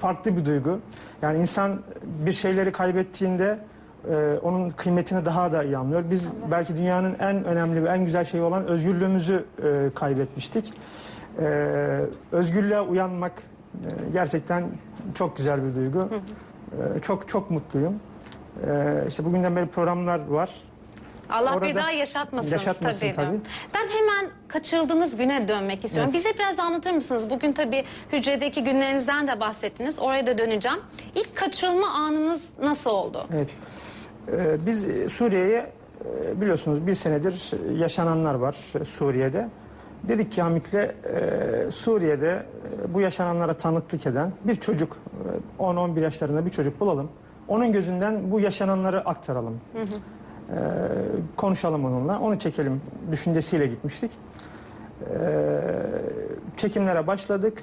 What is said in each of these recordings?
farklı bir duygu. Yani insan bir şeyleri kaybettiğinde e, onun kıymetini daha da iyi anlıyor. Biz belki dünyanın en önemli ve en güzel şeyi olan özgürlüğümüzü e, kaybetmiştik. E, özgürlüğe uyanmak e, gerçekten çok güzel bir duygu. E, çok çok mutluyum. E, işte bugünden beri programlar var. Allah bir Orada- daha yaşatmasın, Yaşatmasın tabii. tabii. Ben hemen kaçırıldığınız güne dönmek istiyorum. Evet. Bize biraz da anlatır mısınız? Bugün tabii hücredeki günlerinizden de bahsettiniz. Oraya da döneceğim. İlk kaçırılma anınız nasıl oldu? Evet. Ee, biz Suriye'ye e, biliyorsunuz bir senedir yaşananlar var Suriye'de. Dedik ki Hamit'le e, Suriye'de e, bu yaşananlara tanıklık eden bir çocuk, e, 10-11 yaşlarında bir çocuk bulalım. Onun gözünden bu yaşananları aktaralım. Ee, konuşalım onunla, onu çekelim düşüncesiyle gitmiştik. Ee, çekimlere başladık.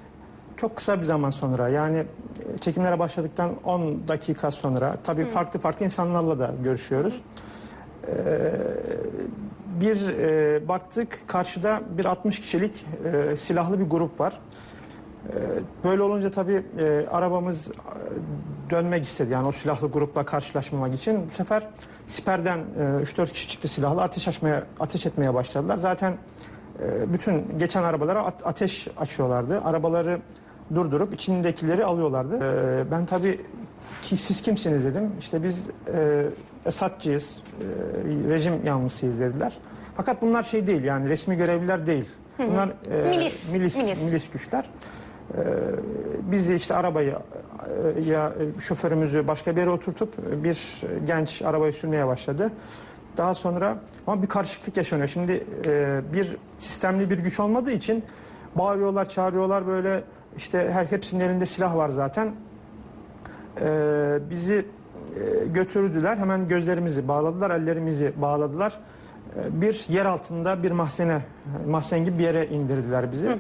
Çok kısa bir zaman sonra yani e, çekimlere başladıktan 10 dakika sonra tabii farklı farklı insanlarla da görüşüyoruz. Ee, bir e, baktık karşıda bir 60 kişilik e, silahlı bir grup var. Ee, Böyle olunca tabii e, arabamız e, dönmek istedi yani o silahlı grupla karşılaşmamak için. Bu sefer siperden e, 3-4 kişi çıktı silahlı ateş açmaya ateş etmeye başladılar. Zaten e, bütün geçen arabalara at- ateş açıyorlardı. Arabaları durdurup içindekileri alıyorlardı. E, ben tabii ki siz kimsiniz dedim. İşte biz e, Esadcıyız, e, rejim yanlısıyız dediler. Fakat bunlar şey değil yani resmi görevliler değil. Bunlar e, Milis, milis, milis. milis güçler. Ee, biz işte arabayı e, ya e, şoförümüzü başka bir yere oturtup e, bir genç arabayı sürmeye başladı. Daha sonra ama bir karışıklık yaşanıyor. Şimdi bir sistemli bir güç olmadığı için bağırıyorlar, çağırıyorlar böyle işte her hepsinin elinde silah var zaten. Ee, bizi götürdüler. Hemen gözlerimizi bağladılar, ellerimizi bağladılar. Ee, bir yer altında bir mahzene, mahzen gibi bir yere indirdiler bizi.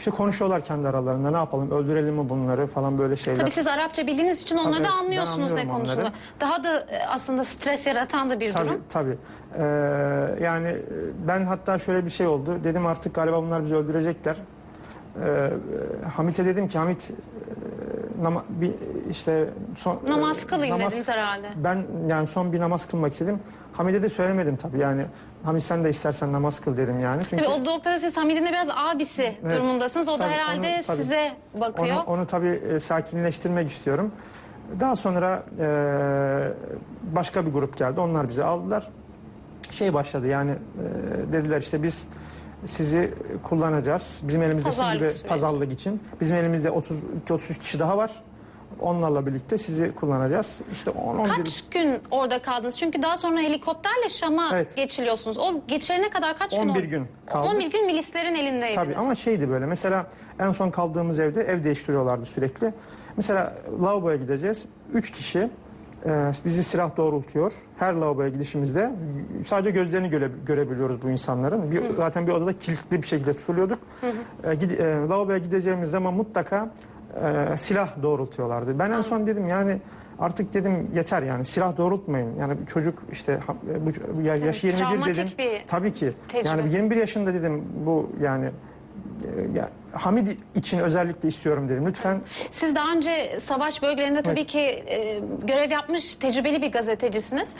İşte konuşuyorlar kendi aralarında ne yapalım öldürelim mi bunları falan böyle şeyler. Tabii siz Arapça bildiğiniz için onları Tabii, da anlıyorsunuz ne onları. Daha da e, aslında stres yaratan da bir Tabii durum. tabii. Ee, yani e, ben hatta şöyle bir şey oldu. Dedim artık galiba bunlar bizi öldürecekler. Ee, Hamit'e dedim ki Hamit e, nama, bir işte son, Namaz e, kılayım namaz- dediniz herhalde. Ben yani son bir namaz kılmak istedim. Hamid'e de söylemedim tabii yani. Hamid sen de istersen namaz kıl dedim yani. Çünkü Tabii o noktada siz Hamid'in de biraz abisi Evet. durumundasınız. O da Tabii, herhalde onu- tabii. size bakıyor. Onu, onu tabii e, sakinleştirmek istiyorum. Daha sonra e, başka bir grup geldi. Onlar bizi aldılar. Şey başladı yani e, dediler işte biz sizi kullanacağız. Bizim elimizde Pazarlık gibi süreci. pazarlık için. Bizim elimizde 30 33 kişi daha var. Onlarla birlikte sizi kullanacağız. İşte 10 11 Kaç gün orada kaldınız? Çünkü daha sonra helikopterle Şam'a Evet. geçiliyorsunuz. O geçirene kadar kaç gün 11 orada? gün kaldık. 11 gün milislerin elindeydiniz. Tabii ama şeydi böyle mesela en son kaldığımız evde ev değiştiriyorlardı sürekli. Mesela lavaboya gideceğiz. Üç kişi e, bizi silah doğrultuyor. Her lavaboya gidişimizde sadece gözlerini göre, görebiliyoruz bu insanların. Bir, zaten bir odada kilitli bir şekilde tutuluyorduk. E, gid- e, lavaboya gideceğimiz zaman mutlaka e, silah doğrultuyorlardı. Ben en son dedim yani artık dedim yeter yani silah doğrultmayın. Yani çocuk işte ha- bu, bu ya- yaşı 21 travmatik dedim. bir Tabii ki. tecrübe. Yani 21 yaşında dedim bu yani e, ya, Hamid için özellikle istiyorum dedim. Lütfen Siz daha önce savaş bölgelerinde tabii ki e, görev yapmış tecrübeli bir gazetecisiniz.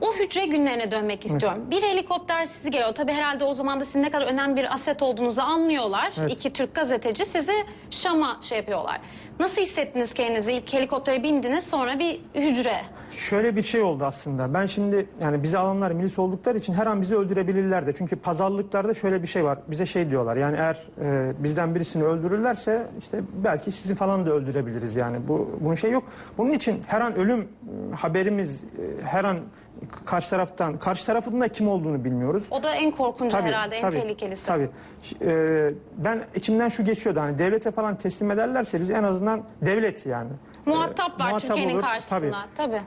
O hücre günlerine dönmek istiyorum. Bir helikopter sizi geliyor. Tabii herhalde o zaman da sizin ne kadar önemli bir aset olduğunuzu anlıyorlar. İki Türk gazeteci sizi Şam'a şey yapıyorlar. Nasıl hissettiniz kendinizi? İlk helikoptere bindiniz sonra bir hücre. şöyle bir şey oldu aslında. Ben şimdi yani bizi alanlar milis oldukları için her an bizi öldürebilirler de. Çünkü pazarlıklarda şöyle bir şey var. Bize şey diyorlar. Yani eğer e, bizden birisini öldürürlerse işte belki sizi falan da öldürebiliriz yani. Bu bunun şey yok. Bunun için her an ölüm e, haberimiz e, her an karşı taraftan karşı tarafın da kim olduğunu bilmiyoruz. O da en korkuncu Tabii, herhalde, en tabii, tehlikelisi. Tabii. Ş- e, ben içimden şu geçiyordu hani devlete falan teslim ederlerse biz en azından devlet yani. Muhatap var muhatap Türkiye'nin olur. karşısına. Tabii. Tabii.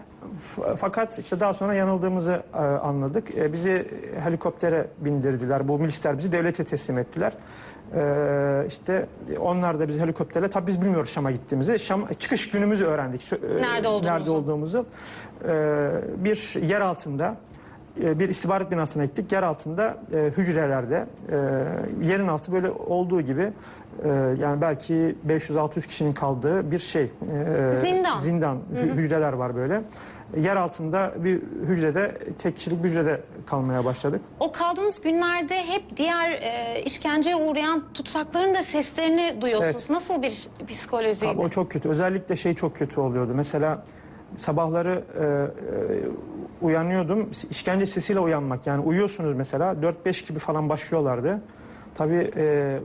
Fakat işte daha sonra yanıldığımızı e, anladık. E, bizi helikoptere bindirdiler. Bu milisler bizi devlete teslim ettiler. E, işte onlar da bizi helikopterle tabii biz bilmiyoruz Şam'a gittiğimizi. Şam çıkış günümüzü öğrendik. E, Nerede olduğunuzu. Nerede olduğumuzu. E, bir yer altında e, bir istihbarat binasına gittik. Yer altında e, hücrelerde e, yerin altı böyle olduğu gibi e, yani belki 500-600 kişinin kaldığı bir şey. e, Zindan. Zindan. Hü- Hücreler var böyle. Yer altında bir hücrede tek kişilik bir hücrede kalmaya başladık. O kaldığınız günlerde hep diğer e, işkenceye uğrayan tutsakların da seslerini duyuyorsunuz. Evet. Nasıl bir psikolojiydi? Abi o çok kötü. Özellikle şey çok kötü oluyordu. Mesela sabahları e, e, uyanıyordum. İşkence sesiyle uyanmak. Yani uyuyorsunuz mesela 4-5 gibi falan başlıyorlardı. Tabii e,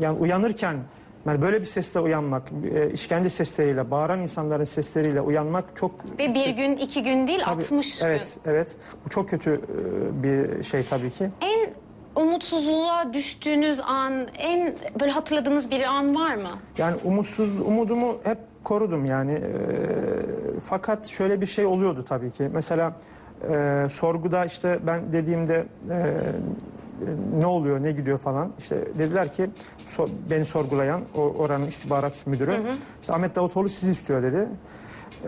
yani uyanırken yani böyle bir sesle uyanmak, e, işkence sesleriyle, bağıran insanların sesleriyle uyanmak çok Ve bir gün, iki gün değil, Tabii, 60 gün. Evet, evet. Bu çok kötü e, bir şey tabii ki. En umutsuzluğa düştüğünüz an, en böyle hatırladığınız bir an var mı? Yani umutsuz umudumu hep korudum yani. Ee, fakat şöyle bir şey oluyordu tabii ki. Mesela e, sorguda işte ben dediğimde e, ne oluyor, ne gidiyor falan. İşte dediler ki so- beni sorgulayan o oranın istihbarat müdürü. işte Ahmet Davutoğlu sizi istiyor dedi.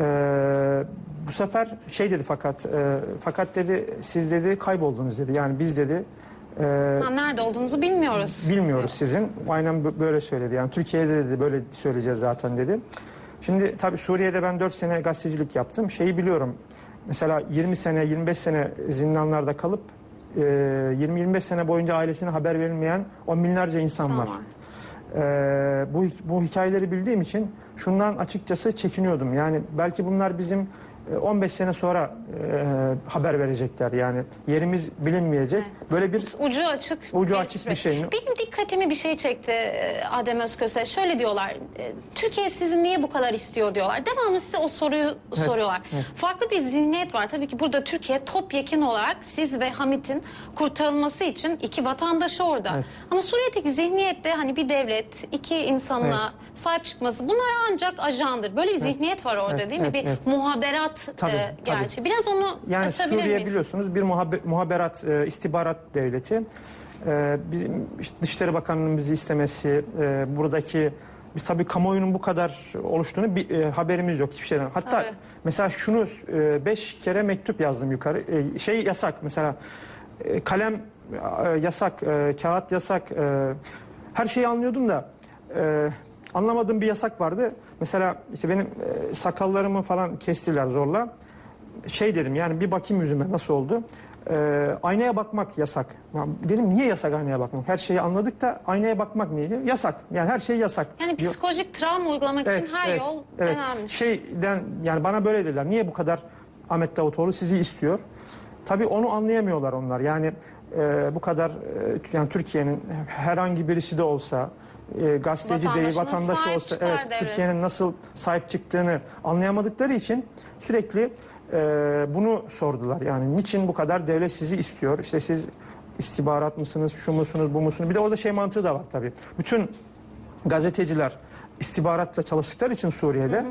Ee, bu sefer şey dedi fakat e, fakat dedi siz dedi kayboldunuz dedi. Yani biz dedi e, Ha, nerede olduğunuzu bilmiyoruz. Bilmiyoruz sizin. Aynen bö- böyle söyledi. Yani Türkiye'de dedi böyle söyleyeceğiz zaten dedi. Şimdi tabii Suriye'de ben 4 sene gazetecilik yaptım. Şeyi biliyorum. Mesela 20 sene, 25 sene zindanlarda kalıp e, 20-25 sene boyunca ailesine haber verilmeyen on binlerce insan var. var. Ee, bu bu hikayeleri bildiğim için şundan açıkçası çekiniyordum. Yani belki bunlar bizim 15 sene sonra e, haber verecekler. Yani yerimiz bilinmeyecek. Böyle bir Ucu açık. Ucu açık süre. bir şey mi? Benim dikkatimi bir şey çekti e, Adem Özköse. Şöyle diyorlar, e, Türkiye sizi niye bu kadar istiyor diyorlar. Devamlı size o soruyu soruyorlar. evet. Farklı bir zihniyet var. Tabii ki burada Türkiye topyekun olarak siz ve Hamit'in kurtarılması için iki vatandaşı orada. Evet. Ama Suriye'deki zihniyette hani bir devlet, iki insanla sahip çıkması bunlar ancak ajandır. Böyle bir zihniyet var orada Evet, değil mi? evet, bir evet. muhaberat Tabii, e, tabii. gerçi. Biraz onu Yani açabilir Suriye miyiz? biliyorsunuz bir muhabe- muhaberat, e, istihbarat devleti. E, bizim işte Dışişleri Bakanlığı'nın bizi istemesi, e, buradaki biz tabii kamuoyunun bu kadar oluştuğunu bir e, haberimiz yok hiçbir şeyden. Hatta Tabii. mesela şunu e, beş kere mektup yazdım yukarı. E, şey yasak mesela e, kalem e, yasak, e, kağıt yasak. e, her şeyi anlıyordum da e, anlamadığım bir yasak vardı. Mesela işte benim e, sakallarımı falan kestiler zorla şey dedim yani bir bakayım yüzüme nasıl oldu. Ee, aynaya bakmak yasak. Ya Dedim niye yasak aynaya bakmak? Her şeyi anladık da aynaya bakmak niye? Yasak. Yani her şey yasak. Yani psikolojik travma uygulamak için her yol evet. denenmiş. Şeyden yani bana böyle dediler. Niye bu kadar Ahmet Davutoğlu sizi istiyor? Tabii onu anlayamıyorlar onlar. Yani e, bu kadar e, yani Türkiye'nin herhangi birisi de olsa e, gazeteci değil vatandaş olsa evet. Türkiye'nin nasıl sahip çıktığını anlayamadıkları için sürekli e, bunu sordular. Yani niçin bu kadar devlet sizi istiyor? İşte siz istihbarat mısınız, şu musunuz, bu musunuz? Bir de orada şey mantığı da var tabii. Bütün gazeteciler istihbaratla çalıştıkları için Suriye'de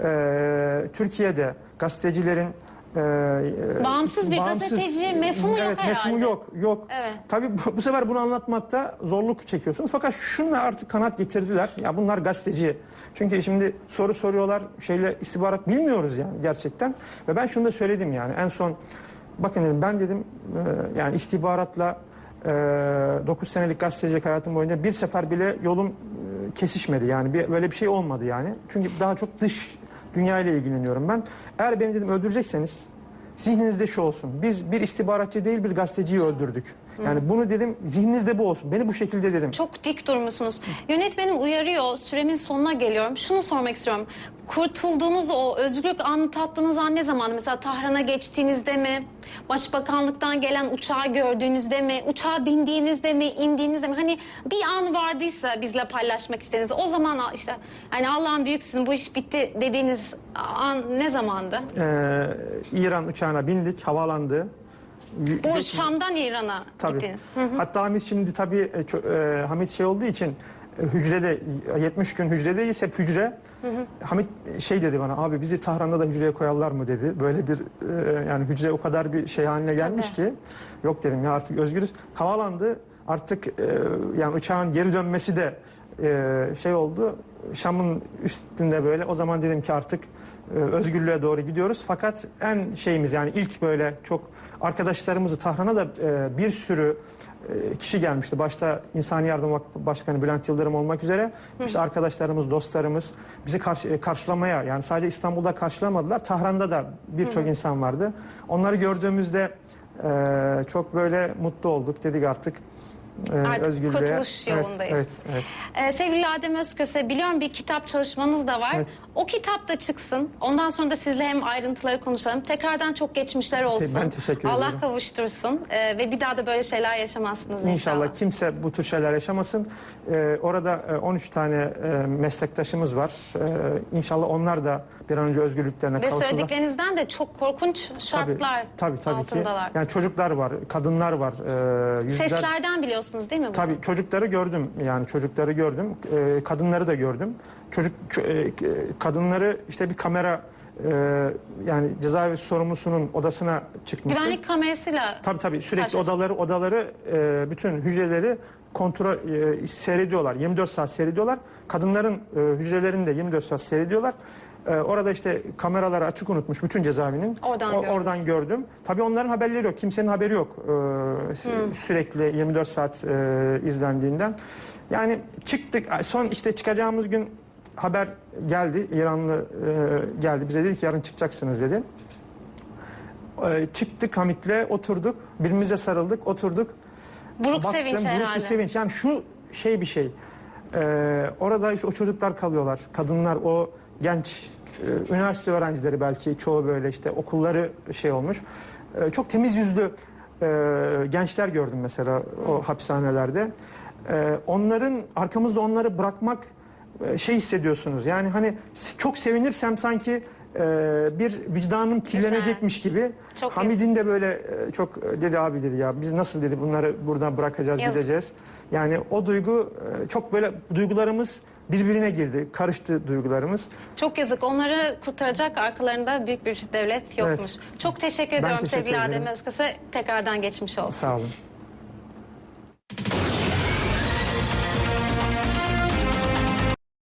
e, Türkiye'de gazetecilerin e, Bağımsız bir gazeteci mefhumu yok evet, herhalde. Mefhumu yok, yok. Evet. Tabii bu, bu sefer bunu anlatmakta zorluk çekiyorsunuz. Fakat şunla artık kanat getirdiler. Ya bunlar gazeteci. Çünkü şimdi soru soruyorlar. Şeyle istihbarat bilmiyoruz yani gerçekten. Ve ben şunu da söyledim yani en son bakın dedim ben dedim e, yani istihbaratla e, 9 senelik gazetecilik hayatım boyunca bir sefer bile yolum e, kesişmedi. Yani bir, böyle bir şey olmadı yani. Çünkü daha çok dış dünya ile ilgileniyorum ben. Eğer beni dedim öldürecekseniz Zihninizde şu olsun. Biz bir istihbaratçı değil bir gazeteciyi öldürdük. Yani bunu dedim zihninizde bu olsun. Beni bu şekilde dedim. Çok dik durmuşsunuz. Yönetmenim uyarıyor. Süremin sonuna geliyorum. Şunu sormak istiyorum. Kurtulduğunuz o özgürlük anı tattığınız an ne zaman? Mesela Tahran'a geçtiğinizde mi? Başbakanlıktan gelen uçağı gördüğünüzde mi? Uçağa bindiğinizde mi? indiğinizde mi? Hani bir an vardıysa bizle paylaşmak istediğiniz. O zaman işte hani Allah'ın büyüksün bu iş bitti dediğiniz an ne zamandı? Ee, İran uçağına bindik, havalandı. Bu Şam'dan İran'a Tabii. gittiniz. Hı. Hatta Hamit şimdi tabii e, e, Hamit şey olduğu için e, hücrede 70 gün hücredeyiz hep hücre. Hamit şey dedi bana abi bizi Tahran'da da hücreye koyarlar mı dedi. Böyle bir e, yani hücre o kadar bir şey haline gelmiş ki yok dedim ya artık özgürüz. Havalandı artık e, yani uçağın geri dönmesi de e, şey oldu. Şam'ın üstünde böyle o zaman dedim ki artık e, özgürlüğe doğru gidiyoruz. Fakat en şeyimiz yani ilk böyle çok arkadaşlarımızı Tahran'a da e, bir sürü e, kişi gelmişti. Başta İnsani Yardım Vakfı Başkanı Bülent Yıldırım olmak üzere işte arkadaşlarımız, dostlarımız bizi karşı, e, karşılamaya yani sadece İstanbul'da karşılamadılar. Tahran'da da birçok insan vardı. Onları gördüğümüzde e, çok böyle mutlu olduk. Dedik artık e, Artık özgürlüğe. kurtuluş Evet, yolundayız. Evet, evet. Ee, sevgili Adem Özköse biliyorum bir kitap çalışmanız da var. Evet. O kitap da çıksın. Ondan sonra da sizle hem ayrıntıları konuşalım. Tekrardan çok geçmişler olsun. Ben teşekkür Allah ederim. kavuştursun. Ee, ve bir daha da böyle şeyler yaşamazsınız inşallah. İnşallah kimse bu tür şeyler yaşamasın. Ee, orada e, 13 tane e, meslektaşımız var. Ee, inşallah onlar da bir an önce özgürlüklerine Ve kavuşurlar. söylediklerinizden de çok korkunç şartlar tabii, tabii ki. altındalar. Yani çocuklar var, kadınlar var. e, yüzler- Seslerden biliyorsunuz değil mi bunu? Tabii çocukları gördüm yani çocukları gördüm, e, kadınları da gördüm. Çocuk e, kadınları işte bir kamera e, yani cezaevi sorumlusunun odasına çıkmıştı. Güvenlik kamerasıyla Tabii tabii sürekli odaları odaları e, bütün hücreleri kontrol e, seyrediyorlar. 24 saat seyrediyorlar. Kadınların e, hücrelerini de 24 saat seyrediyorlar. E, orada işte kameraları açık unutmuş bütün cezaevinin. Oradan O- oradan gördüm. Tabii onların haberleri yok. Kimsenin haberi yok. E, sü- Sürekli 24 saat e, izlendiğinden. Yani çıktık. Son işte çıkacağımız gün haber geldi. İranlı e, geldi. Bize dedi ki yarın çıkacaksınız dedi. E, çıktık Hamit'le oturduk. Birbirimize sarıldık oturduk. buruk Baktım, sevinç buruk herhalde. sevinç. Yani şu şey bir şey. Ee, orada işte o çocuklar kalıyorlar. Kadınlar o genç e, üniversite öğrencileri belki çoğu böyle işte okulları şey olmuş. Ee, çok temiz yüzlü e, gençler gördüm mesela o hapishanelerde. Onların arkamızda onları bırakmak e, şey hissediyorsunuz. Yani hani çok sevinirsem sanki e, bir vicdanım kirlenecekmiş gibi. Çok Hamid'in de böyle e, çok e, dedi abi dedi ya biz nasıl dedi bunları buradan bırakacağız Yazık. gideceğiz. Yani o duygu e, çok böyle duygularımız birbirine girdi. Karıştı duygularımız. Çok yazık. Onları kurtaracak arkalarında büyük bir devlet yokmuş. Çok teşekkür ediyorum teşekkür sevgili ederim. Adem Özköse. Tekrardan geçmiş olsun. Sağ olun.